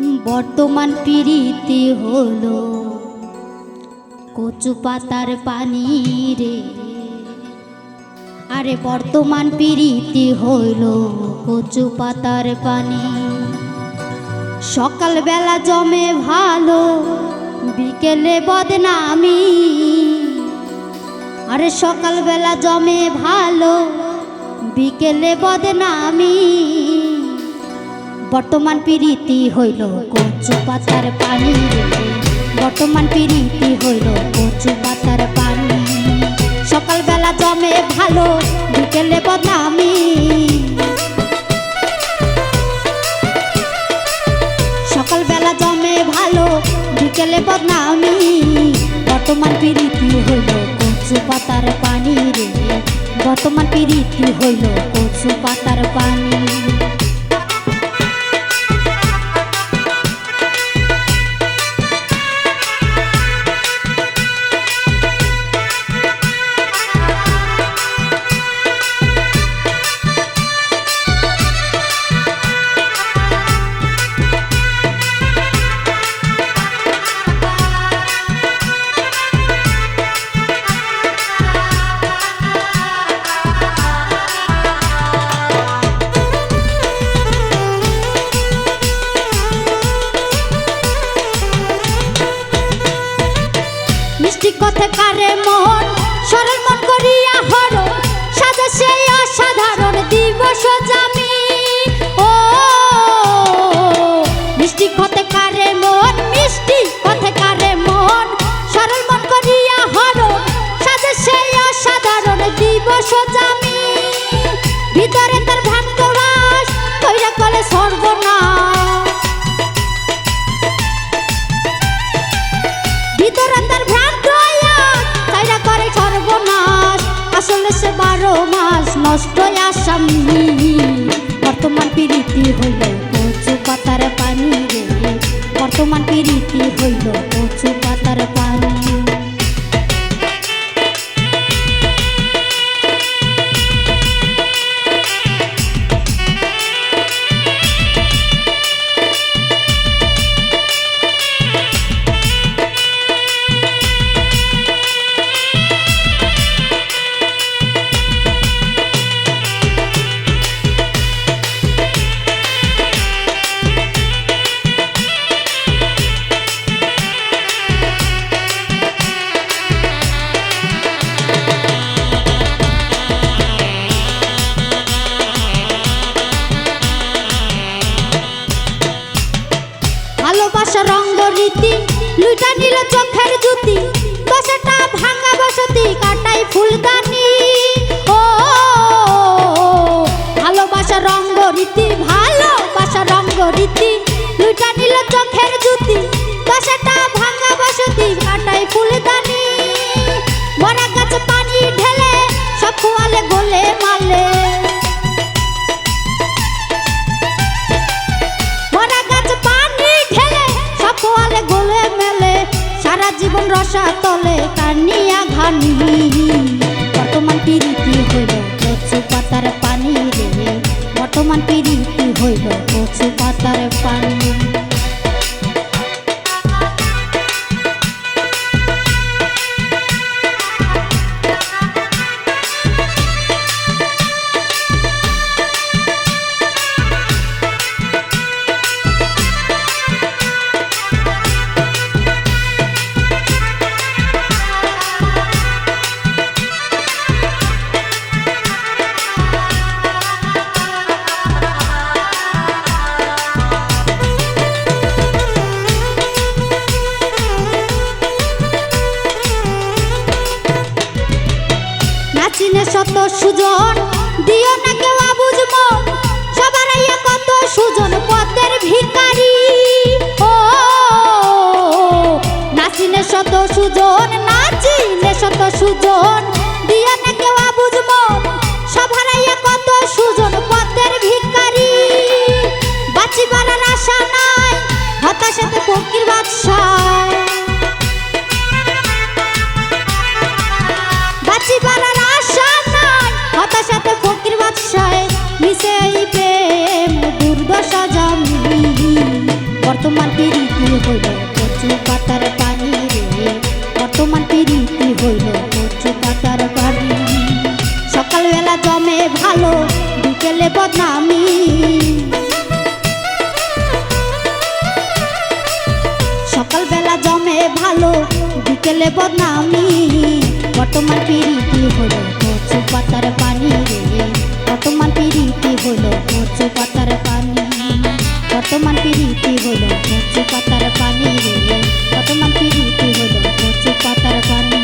বর্তমান পিড়িতে হলো কচু পাতার পানি রে। আরে বর্তমান পিড়িতে হইল কচু পাতার পানি। সকালবেলা জমে ভালো, বিকেলে বদনামি। আরে সকালবেলা জমে ভালো, বিকেলে বদনামি। বর্তমান পিড়িতি হইল কচু পাতার পানি বর্তমান পিড়িতি হইল কচু পাতার পানি। সকালবেলা জমে ভালো, বিকেলে বদনামি সকালবেলা জমে ভালো, বিকেলে বদনামি বর্তমান পিড়িতি হইল কচু পাতার পানি রে বর্তমান পিড়িতি হইল কচু পাতার পানি। কথা কারে মন সরল মন করিয়া হর, সাজা সেই অসাধারণ দিবস জামি ও, মিষ্টি কথা কারে মিষ্টি কথা কারে সরল মন করিয়া হর, সাজা সেই অসাধারণ দিবস জামি ভিতরে মাস নষ্ট আসামি বর্তমান প্রীতি হইল কচু পাতার পানি রে। বর্তমান প্রীতি হইল কচু পাতার পানি। নিল চোখের জুতি দশটা ভাঙা বসতি, কাটাই ফুলদানি ও, ভালোবাসা রঙ্গ রীতি, ভালোবাসা রঙ্গ রীতি। লুটা নিল চোখের জুতি দশটা ভাঙা বসতি, কাটাই ফুলদানি মরা গাছে পানি ঢেলে, সব খোয়ালে গোলে মালে। 你。নাচিনে শত সুজন, দিও না কেউ আবুজ সবার আইয়া কত সুজন, পথের ভিখারি। ও নাচিনে শত সুজন নাচিনে শত সুজন, দিও না কেউ আবুজ সবার আইয়া কত সুজন, পথের ভিখারি। বাঁচিবার আশা নাই হতাশাতে ফকির বাদশাহ। বর্তমান হইল পানি হইল কচু পাতার পানি। সকালবেলা জমে ভালো, বিকেলে বদনামি। সকালবেলা জমে ভালো বর্তমান পিরিতি হলো কচু পাতার পানি রে। বর্তমান পিরিতি হলো কচু পাতার পানি। বর্তমান পিরিতি হলো কচু পাতার পানি বর্তমান পিরিতি হলো কচু পাতার পানি।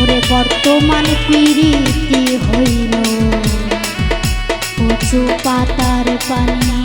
ওরে বর্তমান পিরিতি হইল কচু পাতার পানি।